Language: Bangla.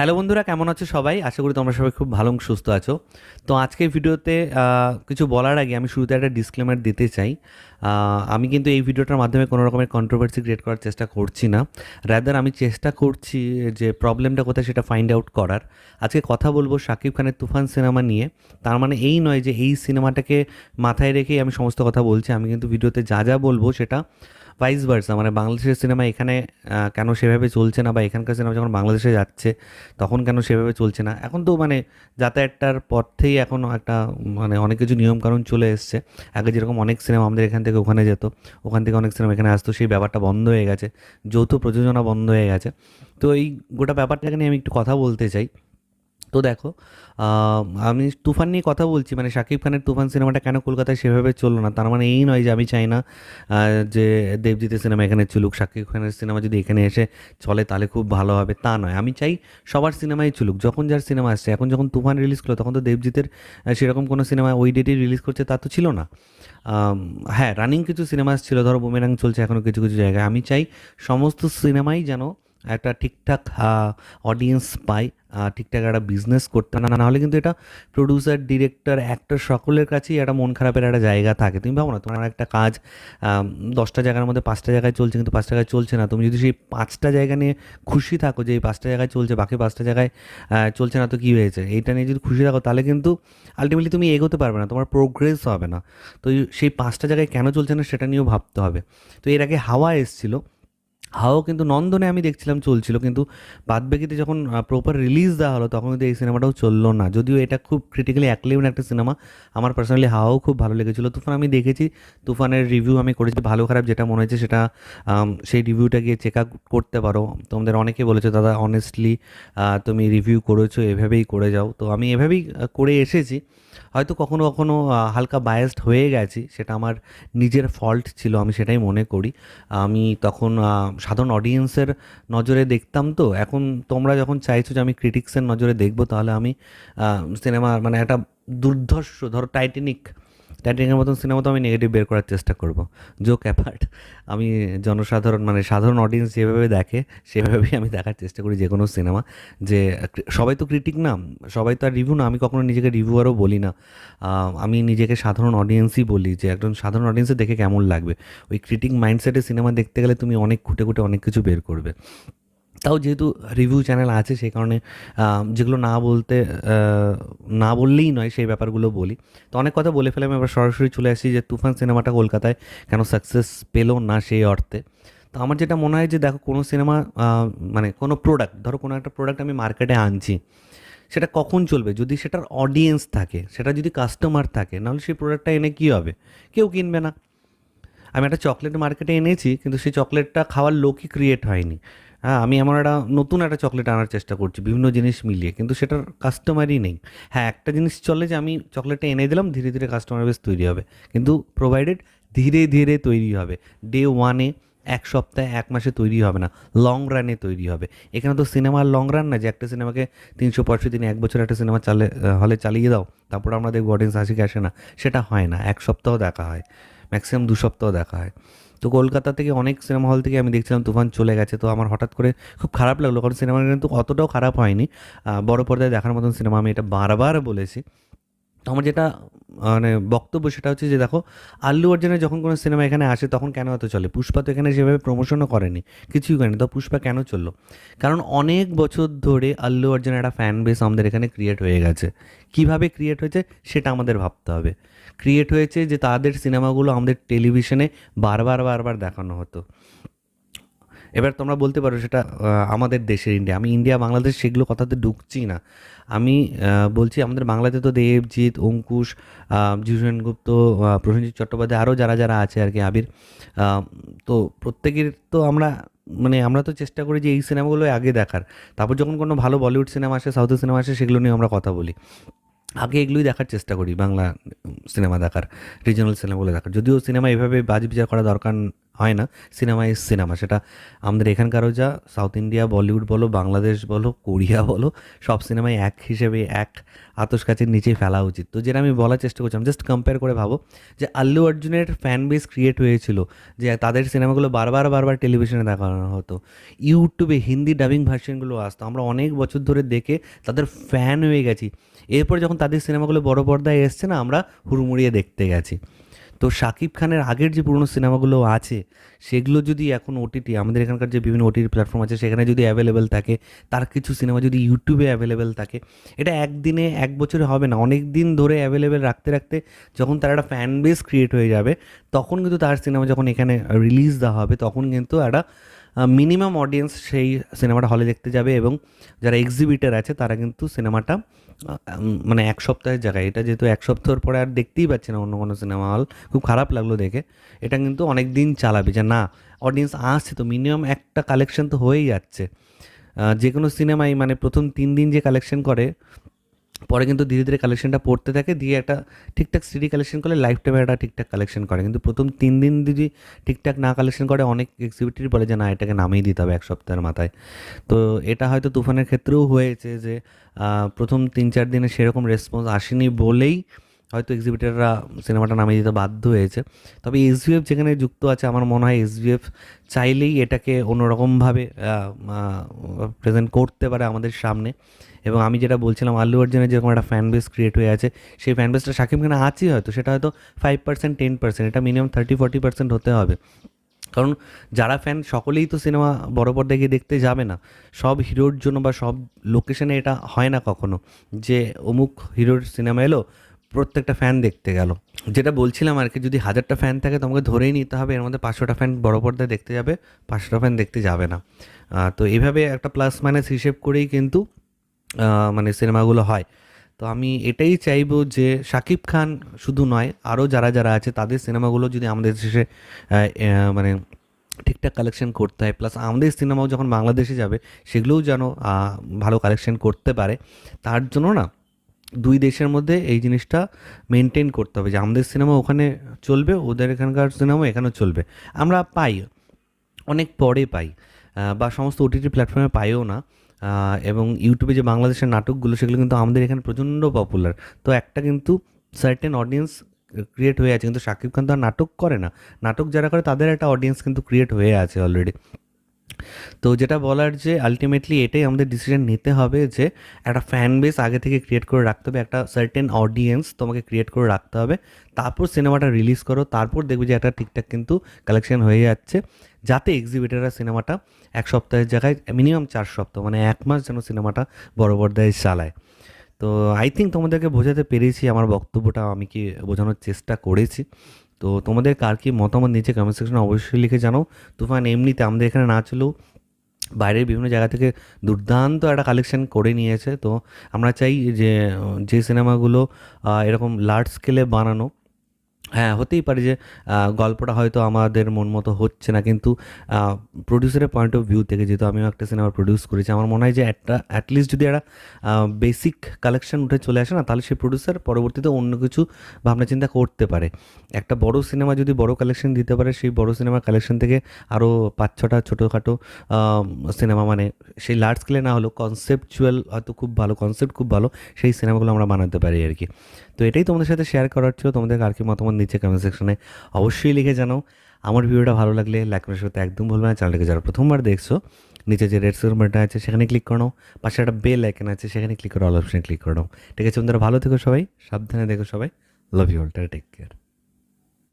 হ্যালো বন্ধুরা, কেমন আছো সবাই? আশা করি তোমরা সবাই খুব ভালো সুস্থ আছো। তো আজকের ভিডিওতে কিছু বলার আগে আমি শুরুতে একটা ডিসক্লেমার দিতে চাই। আমি কিন্তু এই ভিডিওটার মাধ্যমে কোনো রকমের কন্ট্রোভার্সি ক্রিয়েট করার চেষ্টা করছি না। রাদার আমি চেষ্টা করছি যে প্রবলেমটা কোথায় সেটা ফাইন্ড আউট করার। আজকে কথা বলব শাকিব খানের তুফান সিনেমা নিয়ে। তার মানে এই নয় যে এই সিনেমাটাকে মাথায় রেখেই আমি সমস্ত কথা বলছি। আমি কিন্তু ভিডিওতে যা যা বলব সেটা ভাইস ভার্সা মানে বাংলাদেশের সিনেমা এখানে কেন সেভাবে চলছে না বা এখানকার সিনেমা যখন বাংলাদেশে যাচ্ছে, তখন কেন সেভাবে চলছে না? এখন তো মানে যাতায়াতটার পথেই এখন একটা মানে অনেক কিছু নিয়মকানুন চলে এসছে। আগে যেরকম অনেক সিনেমা আমাদের এখান থেকে ওখানে যেত, ওখান থেকে অনেক সিনেমা এখানে আসতো, সেই ব্যাপারটা বন্ধ হয়ে গেছে, যৌথ প্রযোজনা বন্ধ হয়ে গেছে। তো এই গোটা ব্যাপারটাকে নিয়ে আমি একটু কথা বলতে চাই। তো দেখো আমি তুফান নিয়ে কথা বলছি মানে শাকিব খানের তুফান সিনেমাটা কেন কলকাতায় সেভাবে চলল না? তার মানে এই নয় যে আমি চাই না যে দেবজিতের সিনেমা এখানে চলুক, শাকিব খানের সিনেমা যদি এখানে এসে চলে তাহলে খুব ভালো হবে, তা নয়। আমি চাই সবার সিনেমাই চলুক, যখন যার সিনেমা আসছে। এখন যখন তুফান রিলিজ করল, তখন তো দেবজিতের সেরকম কোনো সিনেমা ওই ডেটেই রিলিজ করছে তা তো ছিল না। হ্যাঁ রানিং কিছু সিনেমা ছিল ধরো বুমেরাং চলছে এখনও কিছু কিছু জায়গায়। আমি চাই সমস্ত সিনেমাই যেন একটা ঠিকঠাক অডিয়েন্স পায় ঠিকঠাক একটা বিজনেস করতে না না হলে কিন্তু এটা প্রডিউসার ডিরেক্টর অ্যাক্টর সকলের কাছেই একটা মন খারাপের একটা জায়গা থাকে। তুমি ভাবো না, তোমার একটা কাজ দশটা জায়গার মধ্যে পাঁচটা জায়গায় চলছে কিন্তু পাঁচটা জায়গায় চলছে না। তুমি যদি সেই পাঁচটা জায়গা নিয়ে খুশি থাকো যে এই পাঁচটা জায়গায় চলছে, বাকি পাঁচটা জায়গায় চলছে না তো কী হয়েছে? এইটা নিয়ে যদি খুশি থাকো তাহলে কিন্তু আলটিমেটলি তুমি এগোতে পারবে না, তোমার প্রোগ্রেস হবে না। তো সেই পাঁচটা জায়গায় কেন চলছে না সেটা নিয়েও ভাবতে হবে। তো এর আগে হাওয়া এসছিল হাওয়াও কিন্তু নন্দনে আমি দেখছিলাম চলছিল, কিন্তু বাদবাকিতে যখন প্রপার রিলিজ দেওয়া হলো, তখন কিন্তু এই সিনেমাটাও চলল না। যদিও এটা খুব ক্রিটিক্যালি অ্যাক্লেভেন একটা সিনেমা, আমার পার্সোনালি হাওয়াও খুব ভালো লেগেছিলো। তুফান আমি দেখেছি, তুফানের রিভিউ আমি করেছি, ভালো খারাপ যেটা মনে হয়েছে সেটা সেই রিভিউটা গিয়ে চেক আউট করতে পারো। তোমাদের অনেকে বলেছে, দাদা অনেস্টলি তুমি রিভিউ করেছ, এভাবেই করে যাও। তো আমি এভাবেই করে এসেছি। হয়তো কখনো কখনো হালকা বায়াসড হয়ে গেছি, সেটা আমার নিজের ফল্ট ছিল, আমি সেটাই মনে করি। আমি তখন সাধারণ অডিয়েন্সের নজরে দেখতাম তো। এখন তোমরা যখন চাইছো যে আমি ক্রিটিক্সের নজরে দেখব, তাহলে আমি সিনেমা মানে একটা দুর্ধর্ষ, ধরো টাইটানিক টাইটানিকের মতন সিনেমা তো আমি নেগেটিভ বের করার চেষ্টা করব। জোক অ্যাপার্ট আমি জনসাধারণ মানে সাধারণ অডিয়েন্স যেভাবে দেখে, সেভাবেই আমি দেখার চেষ্টা করি যে কোনো সিনেমা যে সবাই তো ক্রিটিক না, সবাই তো আর রিভিউ না, আমি কখনো নিজেকে রিভিউয়ারও বলি না। আমি নিজেকে সাধারণ অডিয়েন্সই বলি যে একজন সাধারণ অডিয়েন্সে দেখে কেমন লাগবে। ওই ক্রিটিক মাইন্ডসেটে সিনেমা দেখতে গেলে তুমি অনেক খুঁটে খুঁটে অনেক কিছু বের করবে। তাও যেহেতু রিভিউ চ্যানেল আছে, সেই কারণে যেগুলো না বলতে না বললেই নয়, সেই ব্যাপারগুলো বলি। তো অনেক কথা বলে ফেলে আমি এবার সরাসরি চলে আসি যে তুফান সিনেমাটা কলকাতায় কেন সাকসেস পেল না সেই অর্থে। তো আমার যেটা মনে হয় যে, দেখো, কোনো সিনেমা মানে কোনো প্রোডাক্ট ধরো কোনো একটা প্রোডাক্ট আমি মার্কেটে আনছি, সেটা কখন চলবে? যদি সেটার অডিয়েন্স থাকে, সেটা যদি কাস্টমার থাকে, নাহলে সেই প্রোডাক্টটা এনে কী হবে? কেউ কিনবে না। আমি একটা চকলেট মার্কেটে এনেছি, কিন্তু সেই চকলেটটা খাওয়ার লোকই ক্রিয়েট হয়নি। হ্যাঁ আমি আমার একটা নতুন একটা চকলেট আনার চেষ্টা করছি, বিভিন্ন জিনিস মিলিয়ে, কিন্তু সেটার কাস্টমারই নেই। হ্যাঁ একটা জিনিস চলে যে আমি চকলেটটা এনে দিলাম, ধীরে ধীরে কাস্টমার বেস তৈরি হবে। কিন্তু প্রোভাইডেড ধীরে ধীরে তৈরি হবে। ডে ওয়ানে এক সপ্তাহে, এক মাসে তৈরি হবে না। লং রানে তৈরি হবে। এখানে তো সিনেমার লং রান না, যে একটা সিনেমাকে তিনশো পঁয়ষট্টি দিন এক বছর একটা সিনেমা চালে হলে চালিয়ে দাও, তারপর আমরা দেখব অডিয়েন্স হাসি আসে না। সেটা হয় না, এক সপ্তাহ দেখা হয়। ম্যাক্সিমাম দু সপ্তাহ দেখা হয়। তো কলকাতা থেকে অনেক সিনেমা হল থেকে আমি দেখছিলাম তুফান চলে গেছে, তো আমার হঠাৎ করে খুব খারাপ লাগল। কারণ সিনেমা কিন্তু অতটাও খারাপ হয়নি। বড়ো পর্দায় দেখার মতন সিনেমা আমি এটা বারবার বলেছি। তো আমার যেটা মানে বক্তব্য সেটা হচ্ছে যে দেখো, আল্লু অর্জুনের যখন কোনো সিনেমা এখানে আসে তখন কেন এত চলে? পুষ্পা তো এখানে সেভাবে প্রমোশনও করেনি, কিছুই করেনি, তো পুষ্পা কেন চলল? কারণ অনেক বছর ধরে আল্লু অর্জুনের একটা ফ্যান বেস আমাদের এখানে ক্রিয়েট হয়ে গেছে। কীভাবে ক্রিয়েট হয়েছে সেটা আমাদের ভাবতে হবে। ক্রিয়েট হয়েছে যে তাদের সিনেমাগুলো আমাদের টেলিভিশনে বারবার বারবার দেখানো হতো। এবার তোমরা বলতে পারো সেটা আমাদের দেশের ইন্ডিয়া আমি ইন্ডিয়া বাংলাদেশ সেগুলো কথাতে ঢুকছি না। আমি বলছি আমাদের বাংলাতে তো দেবজিৎ অঙ্কুশ সেনগুপ্ত আহ, প্রসেনজিৎ চট্টোপাধ্যায় আরও যারা যারা আছে আর কি আবির তো প্রত্যেকের তো আমরা মানে আমরা তো চেষ্টা করি যে এই সিনেমাগুলো আগে দেখার। তারপর যখন কোনো ভালো বলিউড সিনেমা আসে সাউথের সিনেমা আসে সেগুলো নিয়ে আমরা কথা বলি। আগে এগুলোই দেখার চেষ্টা করি বাংলা সিনেমা দেখার রিজনাল সিনেমাগুলো দেখার। যদিও সিনেমা এভাবে বাজ বিচার করা দরকার হয় না, সিনেমা সিনেমা। সেটা আমাদের এখানকারও যা সাউথ ইন্ডিয়া বলিউড বলো বাংলাদেশ বলো কোরিয়া বলো, সব সিনেমাই এক হিসেবে, এক আতস কাছের নিচেই ফেলা উচিত। তো যেটা আমি বলার চেষ্টা করছিলাম জাস্ট কম্পেয়ার করে ভাবো যে আল্লু অর্জুনের ফ্যান বেস ক্রিয়েট হয়েছিল, যে তাদের সিনেমাগুলো বারবার বারবার টেলিভিশনে দেখানো হতো। ইউটিউবে হিন্দি ডাবিং ভার্সনগুলো আসতো। আমরা অনেক বছর ধরে দেখে তাদের ফ্যান হয়ে গেছি। এরপর যখন তাদের সিনেমাগুলো বড় পর্দায় এসছে না, আমরা হুড়মুড়িয়ে দেখতে গেছি। তো শাকিব খানের আগের যে পুরনো সিনেমাগুলো আছে, সেগুলো যদি এখন ওটিটি আমাদের এখানকার যে বিভিন্ন ওটিটি প্ল্যাটফর্ম আছে, সেখানে যদি অ্যাভেলেবেল থাকে, তার কিছু সিনেমা যদি ইউটিউবে অ্যাভেলেবেল থাকে, এটা একদিনে এক বছরে হবে না, অনেক দিন ধরে অ্যাভেলেবেল রাখতে রাখতে যখন তার একটা ফ্যান বেস ক্রিয়েট হয়ে যাবে, তখন কিন্তু তার সিনেমা যখন এখানে রিলিজ দেওয়া হবে, তখন কিন্তু একটা মিনিমাম অডিয়েন্স সেই সিনেমাটা হলে দেখতে যাবে এবং যারা এক্সিবিটার আছে, তারা কিন্তু সিনেমাটা মানে এক সপ্তাহের জায়গায়। এটা যেহেতু এক সপ্তাহের পরে আর দেখতেই পাচ্ছি না অন্য কোনো সিনেমা হল খুব খারাপ লাগল দেখে। এটা কিন্তু অনেক দিন চালাবে যে না অডিয়েন্স আসছে তো মিনিমাম একটা কালেকশন তো হয়েই যাচ্ছে। যে কোনো সিনেমাই মানে প্রথম তিন দিন যে কালেকশন করে পরে কিন্তু ধীরে ধীরে কালেকশনটা পড়তে থাকে, দিয়ে একটা ঠিকঠাক সিডি কালেকশন করলে লাইফ টাইমে একটা ঠিকঠাক কালেকশন করে। কিন্তু প্রথম তিন দিন যদি ঠিকঠাক না কালেকশন করে, অনেক এক্সিবিটির বলে যে, না, এটাকে নামিয়ে দিতে হবে এক সপ্তাহের মাথায়। তো এটা হয়তো তুফানের ক্ষেত্রেও হয়েছে যে প্রথম তিন চার দিনে সেরকম রেসপন্স আসেনি বলেই হয়তো এক্সিবিটাররা সিনেমাটা নামিয়ে দিতে বাধ্য হয়েছে। তবে এসভিএফ যেখানে যুক্ত আছে, আমার মনে হয় এসভিএফ চাইলেই এটাকে অন্যরকমভাবে প্রেজেন্ট করতে পারে আমাদের সামনে। এবং আমি যেটা বলছিলাম, আল্লু অর্জুনের যেরকম একটা ফ্যান বেস ক্রিয়েট হয়ে আছে, সেই ফ্যান বেসটা শাকিব খানে আছেই হয়তো, সেটা হয়তো ফাইভ পার্সেন্ট টেন পার্সেন্ট এটা মিনিমাম থার্টি ফর্টি পার্সেন্ট হতে হবে। কারণ যারা ফ্যান সকলেই তো সিনেমা বড় পর্দায় গিয়ে দেখতে যাবে না। সব হিরোর জন্য বা সব লোকেশনে এটা হয় না কখনো। যে অমুক হিরোর সিনেমা এলো, প্রত্যেকটা ফ্যান দেখতে গেল। যেটা বলছিলাম আর কি, যদি হাজারটা ফ্যান থাকে তোমাকে ধরেই নিতে হবে, এর মধ্যে পাঁচশোটা ফ্যান বড় পর্দায় দেখতে যাবে, পাঁচশোটা ফ্যান দেখতে যাবে না। তো এভাবে একটা প্লাস মাইনাস হিসেব করেই কিন্তু মানে সিনেমাগুলো হয়। তো আমি এটাই চাইব যে শাকিব খান শুধু নয় আরও যারা যারা আছে, তাদের সিনেমাগুলো যদি আমাদের দেশে মানে ঠিকঠাক কালেকশন করতে হয় প্লাস আমাদের সিনেমাও যখন বাংলাদেশে যাবে, সেগুলোও যেন ভালো কালেকশন করতে পারে, তার জন্য না দুই দেশের মধ্যে এই জিনিসটা মেনটেন করতে হবে যে আমাদের সিনেমা ওখানে চলবে, ওদের এখানকার সিনেমা এখানেও চলবে। আমরা পাই, অনেক পরে পাই বা সমস্ত ওটিটি প্ল্যাটফর্মে পাইও না। এবং ইউটিউবে যে বাংলাদেশের নাটকগুলো, সেগুলো কিন্তু আমাদের এখানে প্রচণ্ড পপুলার তো একটা কিন্তু সার্টেন অডিয়েন্স ক্রিয়েট হয়ে আছে। কিন্তু শাকিব খান তো আর নাটক করে না। নাটক যারা করে, তাদের একটা অডিয়েন্স কিন্তু ক্রিয়েট হয়ে আছে অলরেডি তো যেটা বলার যে আলটিমেটলি এটাই আমাদের ডিসিশন নিতে হবে যে একটা ফ্যান বেস আগে থেকে ক্রিয়েট করে রাখতে হবে, একটা সার্টেন অডিয়েন্স তোমাকে ক্রিয়েট করে রাখতে হবে, তারপর সিনেমাটা রিলিজ করো, তারপর দেখবে যে একটা ঠিকঠাক কিন্তু কালেকশন হয়ে যাচ্ছে, যাতে এক্সিবিটাররা সিনেমাটা এক সপ্তাহের জায়গায় মিনিমাম চার সপ্তাহ মানে এক মাস যেন সিনেমাটা বড় পর্দায় চালায়। তো আই থিঙ্ক তোমাদেরকে বোঝাতে পেরেছি, আমার বক্তব্যটা আমি কি বোঝানোর চেষ্টা করেছি। তো তোমাদের কার কি মতামত নিচে কমেন্ট সেকশনে অবশ্যই লিখে জানো তুফান, এমনিতে আমাদের এখানে না চলেও বাইরের বিভিন্ন জায়গা থেকে দুর্দান্ত একটা কালেকশন করে নিয়েছে। তো আমরা চাই যে যে সিনেমাগুলো এরকম লার্জ স্কেলে বানানো। হ্যাঁ হতেই পারে যে গল্পটা হয়তো আমাদের মন মতো হচ্ছে না, কিন্তু প্রডিউসারের পয়েন্ট অফ ভিউ থেকে যেহেতু আমিও একটা সিনেমা প্রডিউস করেছি, আমার মনে হয় যে একটা অ্যাটলিস্ট যদি একটা বেসিক কালেকশন উঠে চলে আসে না, তাহলে সেই প্রডিউসার পরবর্তীতে অন্য কিছু ভাবনা চিন্তা করতে পারে। একটা বড় সিনেমা যদি বড় কালেকশন দিতে পারে, সেই বড় সিনেমার কালেকশন থেকে আরও পাঁচ ছটা ছোটোখাটো সিনেমা মানে সেই লার্জ স্কেলে না হলেও কনসেপচুয়াল হয়তো খুব ভালো কনসেপ্ট খুব ভালো, সেই সিনেমাগুলো আমরা বানাতে পারি আর কি। তো এটাই তোমাদের সাথে শেয়ার করার ছিল। তোমাদের আর কি মতামত নিচে কমেন্ট সেকশনে অবশ্যই লিখে জানাও। আমার ভিডিওটা ভালো লাগলে লাইক করার সাথে একদম ভুলবে না। চ্যানেলটাকে যারা প্রথমবার দেখছ, নিচে যে রেড সিনেমাটা আছে, সেখানে ক্লিক করো পাশে একটা বেল আইকন আছে, সেখানে ক্লিক করো অল অপশনে ক্লিক করো ঠিক আছে তোমরা ভালো থেকো সবাই, সাবধানে দেখো সবাই। Love you all take care